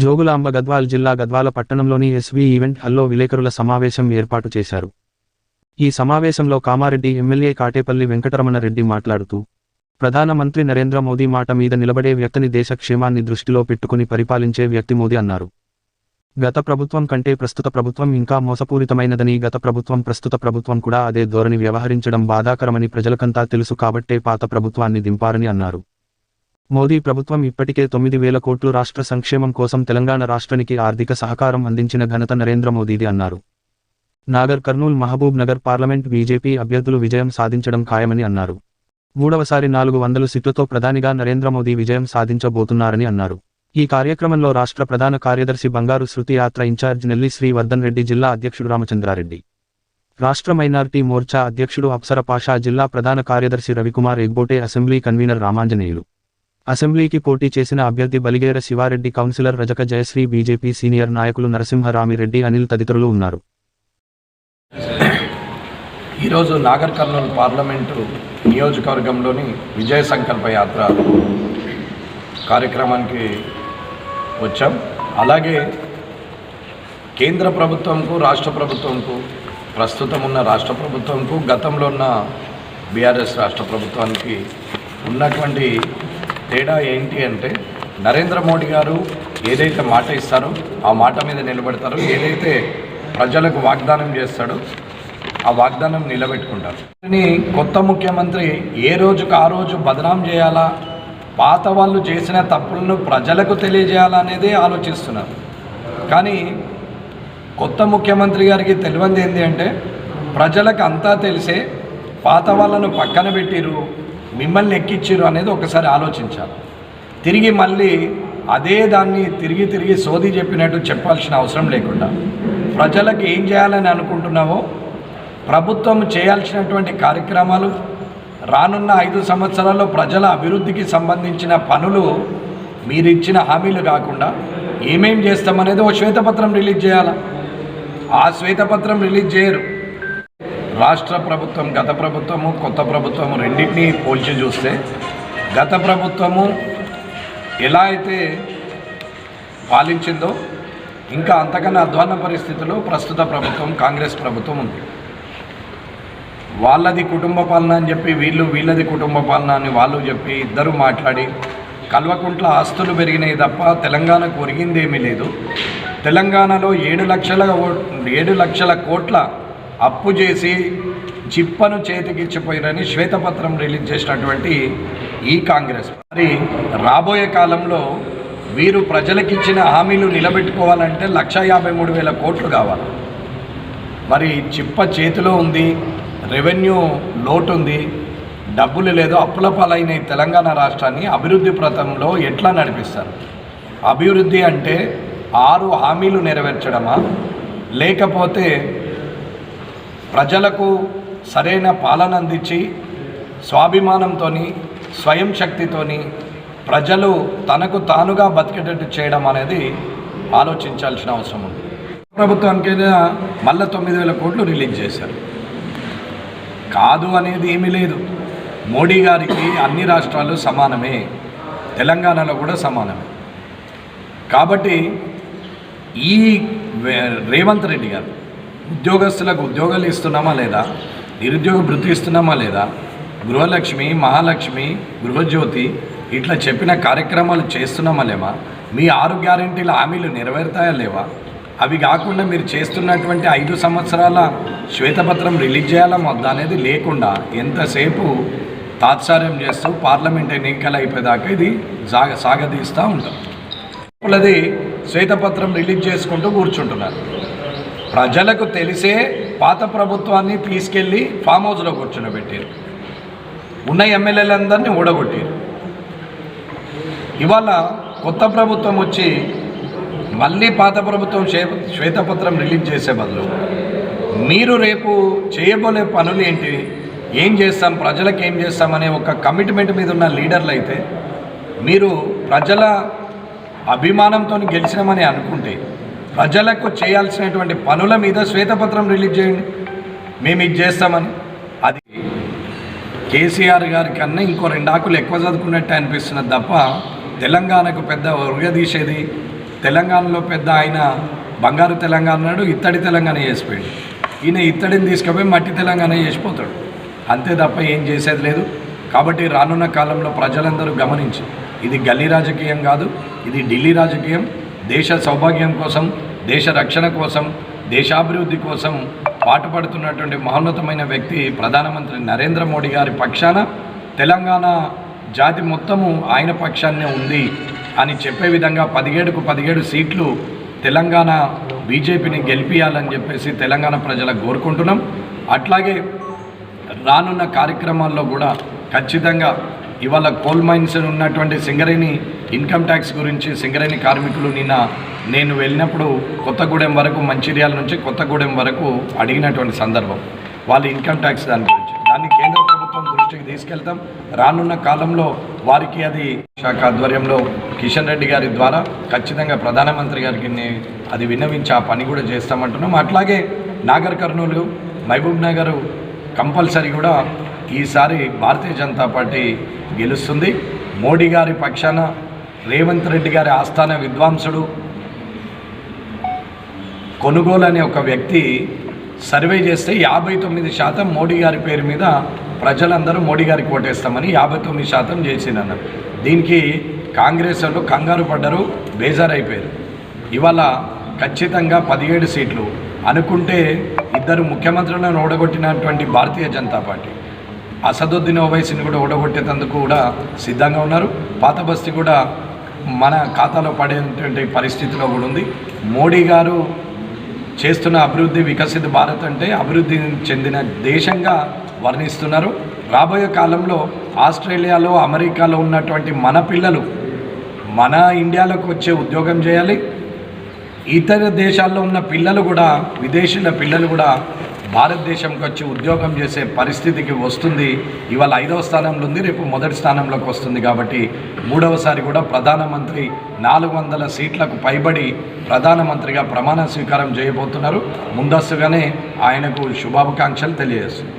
జోగులాంబ గద్వాల్ జిల్లా గద్వాల పట్టణంలోని SV event hello విలేకరుల సమావేశం ఏర్పాటు చేశారు. ఈ సమావేశంలో కామారెడ్డి ఎమ్మెల్యే కాటేపల్లి వెంకటరమణరెడ్డి మాట్లాడుతూ ప్రధానమంత్రి నరేంద్ర మోదీ మాట మీద నిలబడే వ్యక్తిని దేశ క్షేమాన్ని దృష్టిలో పెట్టుకుని పరిపాలించే వ్యక్తి మోదీ అన్నారు. గత ప్రభుత్వం కంటే ప్రస్తుత ప్రభుత్వం ఇంకా మోసపూరితమైనదని గత ప్రభుత్వం ప్రస్తుత ప్రభుత్వం కూడా అదే ధోరణి వ్యవహరించడం బాధాకరమని ప్రజలకంతా తెలుసు కాబట్టే పాత ప్రభుత్వాన్ని దింపారని అన్నారు. మోదీ ప్రభుత్వం ఇప్పటికే తొమ్మిది వేల కోట్లు రాష్ట్ర సంక్షేమం కోసం తెలంగాణ రాష్ట్రానికి ఆర్థిక సహకారం అందించిన ఘనత నరేంద్ర మోదీది అన్నారు. నాగర్ కర్నూల్ మహబూబ్ నగర్ పార్లమెంట్ బీజేపీ అభ్యర్థులు విజయం సాధించడం ఖాయమని అన్నారు. మూడవసారి నాలుగు వందలు సీట్లతో ప్రధానిగా నరేంద్ర మోదీ విజయం సాధించబోతున్నారని అన్నారు. ఈ కార్యక్రమంలో రాష్ట్ర ప్రధాన కార్యదర్శి బంగారు శృతి యాత్ర ఇన్ఛార్జ్ నెల్లి శ్రీవర్ధన్ రెడ్డి జిల్లా అధ్యక్షుడు రామచంద్రారెడ్డి. రాష్ట్ర మైనార్టీ మోర్చా అధ్యక్షుడు అప్సర పాషా జిల్లా ప్రధాన కార్యదర్శి రవికుమార్ ఎగ్బోటే అసెంబ్లీ కన్వీనర్ రామాంజనేయులు. అసెంబ్లీకి పోటీ చేసిన అభ్యర్థి బలిగేర శివారెడ్డి కౌన్సిలర్ రజక జయశ్రీ బీజేపీ సీనియర్ నాయకులు నరసింహరామిరెడ్డి అనిల్ తదితరులు ఉన్నారు. ఈరోజు నాగర్ కర్నూలు పార్లమెంటు నియోజకవర్గంలోని విజయ సంకల్ప యాత్ర కార్యక్రమానికి వచ్చాం. అలాగే కేంద్ర ప్రభుత్వంకు రాష్ట్ర ప్రభుత్వంకు ప్రస్తుతం ఉన్న రాష్ట్ర ప్రభుత్వంకు గతంలో ఉన్న బీఆర్ఎస్ రాష్ట్ర ప్రభుత్వానికి ఉన్నటువంటి తేడా ఏంటి అంటే నరేంద్ర మోడీ గారు ఏదైతే మాట ఇస్తారో ఆ మాట మీద నిలబెడతారో. ఏదైతే ప్రజలకు వాగ్దానం చేస్తాడో ఆ వాగ్దానం నిలబెట్టుకుంటారు. కొత్త ముఖ్యమంత్రి ఏ రోజుకు ఆ రోజు బదనాం చేయాలా? పాత వాళ్ళు చేసిన తప్పులను ప్రజలకు తెలియజేయాలా అనేది ఆలోచిస్తున్నారు. కానీ కొత్త ముఖ్యమంత్రి గారికి తెలియంది ఏంటి అంటే ప్రజలకు అంతా తెలిసే పాత వాళ్ళను పక్కన పెట్టిరు మిమ్మల్ని ఎక్కిచ్చారు అనేది ఒకసారి ఆలోచించాలి. తిరిగి మళ్ళీ అదే దాన్ని తిరిగి తిరిగి సోది చెప్పినట్టు చెప్పాల్సిన అవసరం లేకుండా ప్రజలకు ఏం చేయాలని అనుకుంటున్నావో ప్రభుత్వం చేయాల్సినటువంటి కార్యక్రమాలు రానున్న ఐదు సంవత్సరాల్లో ప్రజల అభివృద్ధికి సంబంధించిన పనులు మీరు ఇచ్చిన హామీలు కాకుండా ఏమేం చేస్తామనేది ఒక శ్వేతపత్రం రిలీజ్ చేయాలా? ఆ శ్వేతపత్రం రిలీజ్ చేయరు. రాష్ట్ర ప్రభుత్వం గత ప్రభుత్వము కొత్త ప్రభుత్వము రెండింటినీ పోల్చి చూస్తే గత ప్రభుత్వము ఎలా అయితే పాలించిందో ఇంకా అంతకన్నా అధ్వాన పరిస్థితిలో ప్రస్తుత ప్రభుత్వం కాంగ్రెస్ ప్రభుత్వం ఉంది. వాళ్ళది కుటుంబ పాలన అని చెప్పి వీళ్ళు వీళ్ళది కుటుంబ పాలన అని వాళ్ళు చెప్పి ఇద్దరు మాట్లాడి కల్వకుంట్ల ఆస్తులు పెరిగినాయి తప్ప తెలంగాణకు ఒరిగిందేమీ లేదు. తెలంగాణలో ఏడు లక్షల ఏడు లక్షల కోట్ల అప్పు చేసి చిప్పను చేతికిచ్చిపోయినని శ్వేతపత్రం రిలీజ్ చేసినటువంటి ఈ కాంగ్రెస్ మరి రాబోయే కాలంలో వీరు ప్రజలకిచ్చిన హామీలు నిలబెట్టుకోవాలంటే లక్ష యాభై మూడు వేల కోట్లు కావాలి. మరి చిప్ప చేతిలో ఉంది రెవెన్యూ లోటు ఉంది డబ్బులు లేదు అప్పుల పాలైన తెలంగాణ రాష్ట్రాన్ని అభివృద్ధి ప్రతంలో ఎట్లా నడిపిస్తారు? అభివృద్ధి అంటే ఆరు హామీలు నెరవేర్చడమా? లేకపోతే ప్రజలకు సరైన పాలన అందించి స్వాభిమానంతో స్వయం శక్తితోని ప్రజలు తనకు తానుగా బతికేటట్టు చేయడం అనేది ఆలోచించాల్సిన అవసరం ఉంది. ప్రభుత్వానికైనా మళ్ళీ తొమ్మిది వేల కోట్లు రిలీజ్ చేశారు. కాదు అనేది ఏమీ లేదు. మోడీ గారికి అన్ని రాష్ట్రాలు సమానమే. తెలంగాణలో కూడా సమానమే. కాబట్టి ఈ రేవంత్ రెడ్డి గారు ఉద్యోగస్తులకు ఉద్యోగాలు ఇస్తున్నామా లేదా? నిరుద్యోగ భృతి ఇస్తున్నామా లేదా? గృహలక్ష్మి మహాలక్ష్మి గృహజ్యోతి ఇట్లా చెప్పిన కార్యక్రమాలు చేస్తున్నామా లేవా? మీ ఆరు గ్యారెంటీల హామీలు నెరవేరుతాయా లేవా? అవి కాకుండా మీరు చేస్తున్నటువంటి ఐదు సంవత్సరాల శ్వేతపత్రం రిలీజ్ చేయాలా వద్దా అనేది లేకుండా ఎంతసేపు తాత్సార్యం చేస్తూ పార్లమెంట్ ఎన్నికలు అయిపోయేదాకా ఇది సాగ సాగదీస్తూ ఉంటాం. వాళ్ళది శ్వేతపత్రం రిలీజ్ చేసుకుంటూ కూర్చుంటున్నారు. ప్రజలకు తెలిసే పాత ప్రభుత్వాన్ని తీసుకెళ్ళి ఫామ్ హౌస్లో కూర్చునబెట్టారు ఉన్న ఎమ్మెల్యేలందరినీ ఊడగొట్టారు. ఇవాళ కొత్త ప్రభుత్వం వచ్చి మళ్ళీ పాత ప్రభుత్వం శ్వేతపత్రం రిలీజ్ చేసే బదులు మీరు రేపు చేయబోలే పనులు ఏంటి? ఏం చేస్తాం? ప్రజలకు ఏం చేస్తామనే ఒక కమిట్మెంట్ మీద ఉన్న లీడర్లు అయితే మీరు ప్రజల అభిమానంతో గెలిచినామని అనుకుంటే ప్రజలకు చేయాల్సినటువంటి పనుల మీద శ్వేతపత్రం రిలీజ్ చేయండి. మేము ఇది చేస్తామని. అది కేసీఆర్ గారి కన్నా ఇంకో రెండు ఆకులు ఎక్కువ చదువుకున్నట్టు అనిపిస్తున్నది తప్ప తెలంగాణకు పెద్ద ఉరగదీసేది తెలంగాణలో పెద్ద ఆయన బంగారు తెలంగాణ నాడు ఇత్తడి తెలంగాణ చేసిపోయాడు. ఈయన ఇత్తడిని తీసుకుపోయి మట్టి తెలంగాణ చేసిపోతాడు. అంతే తప్ప ఏం చేసేది లేదు. కాబట్టి రానున్న కాలంలో ప్రజలందరూ గమనించి ఇది గల్లీ రాజకీయం కాదు ఇది ఢిల్లీ రాజకీయం. దేశ సౌభాగ్యం కోసం దేశ రక్షణ కోసం దేశాభివృద్ధి కోసం పాటుపడుతున్నటువంటి మహోన్నతమైన వ్యక్తి ప్రధానమంత్రి నరేంద్ర మోడీ గారి పక్షాన తెలంగాణ జాతి మొత్తము ఆయన పక్షాన్నే ఉంది అని చెప్పే విధంగా పదిహేడుకు పదిహేడు సీట్లు తెలంగాణ బీజేపీని గెలిపియాలని చెప్పేసి తెలంగాణ ప్రజలకు కోరుకుంటున్నాం. అట్లాగే రానున్న కార్యక్రమాల్లో కూడా ఖచ్చితంగా ఇవాళ కోల్ మైన్స్ ఉన్నటువంటి సింగరేణి ఇన్కమ్ ట్యాక్స్ గురించి సింగరేణి కార్మికులు నిన్న నేను వెళ్ళినప్పుడు కొత్తగూడెం వరకు మంచిర్యాల నుంచి కొత్తగూడెం వరకు అడిగినటువంటి సందర్భం. వాళ్ళ ఇన్కమ్ ట్యాక్స్ దాని గురించి. దాన్ని కేంద్ర ప్రభుత్వం దృష్టికి తీసుకెళ్తాం. రానున్న కాలంలో వారికి అది శాఖ ఆధ్వర్యంలో కిషన్ రెడ్డి గారి ద్వారా ఖచ్చితంగా ప్రధానమంత్రి గారికి అది విన్నవించి ఆ పని కూడా చేస్తామంటున్నాం. అట్లాగే నాగర్ కర్నూలు మహబూబ్ నగర్ కంపల్సరీ కూడా ఈసారి భారతీయ జనతా పార్టీ గెలుస్తుంది. మోడీ గారి పక్షాన రేవంత్ రెడ్డి గారి ఆస్థాన విద్వాంసుడు కొనుగోలు అనే ఒక వ్యక్తి సర్వే చేస్తే యాభై తొమ్మిది శాతం మోడీ గారి పేరు మీద ప్రజలందరూ మోడీ గారికి ఓటేస్తామని యాభై తొమ్మిది శాతం చేసిందన్నారు దీనికి కాంగ్రెస్ వాళ్ళు కంగారు పడ్డరు బేజారైపోయారు. ఇవాళ ఖచ్చితంగా పదిహేడు సీట్లు అనుకుంటే ఇద్దరు ముఖ్యమంత్రులను ఓడగొట్టినటువంటి భారతీయ జనతా పార్టీ. అసదుద్దీన్ ఓవైసీని కూడా ఓడగొట్టేందుకు కూడా సిద్ధంగా ఉన్నారు. పాత బస్తీ కూడా మన ఖాతాలో పడేటువంటి పరిస్థితిలో కూడా ఉంది. మోడీ గారు చేస్తున్న అభివృద్ధి వికసిత భారత్ అంటే అభివృద్ధి చెందిన దేశంగా వర్ణిస్తున్నారు. రాబోయే కాలంలో ఆస్ట్రేలియాలో అమెరికాలో ఉన్నటువంటి మన పిల్లలు మన ఇండియాలోకి వచ్చే ఉద్యోగం చేయాలి. ఇతర దేశాల్లో ఉన్న పిల్లలు కూడా విదేశీయుల పిల్లలు కూడా భారతదేశంకి వచ్చి ఉద్యోగం చేసే పరిస్థితికి వస్తుంది. ఇవాళ ఐదవ స్థానంలో ఉంది రేపు మొదటి స్థానంలోకి వస్తుంది కాబట్టి మూడవసారి కూడా ప్రధానమంత్రి నాలుగు వందల సీట్లకు పైబడి ప్రధానమంత్రిగా ప్రమాణ స్వీకారం చేయబోతున్నారు. ముందస్తుగానే ఆయనకు శుభాకాంక్షలు తెలియజేస్తుంది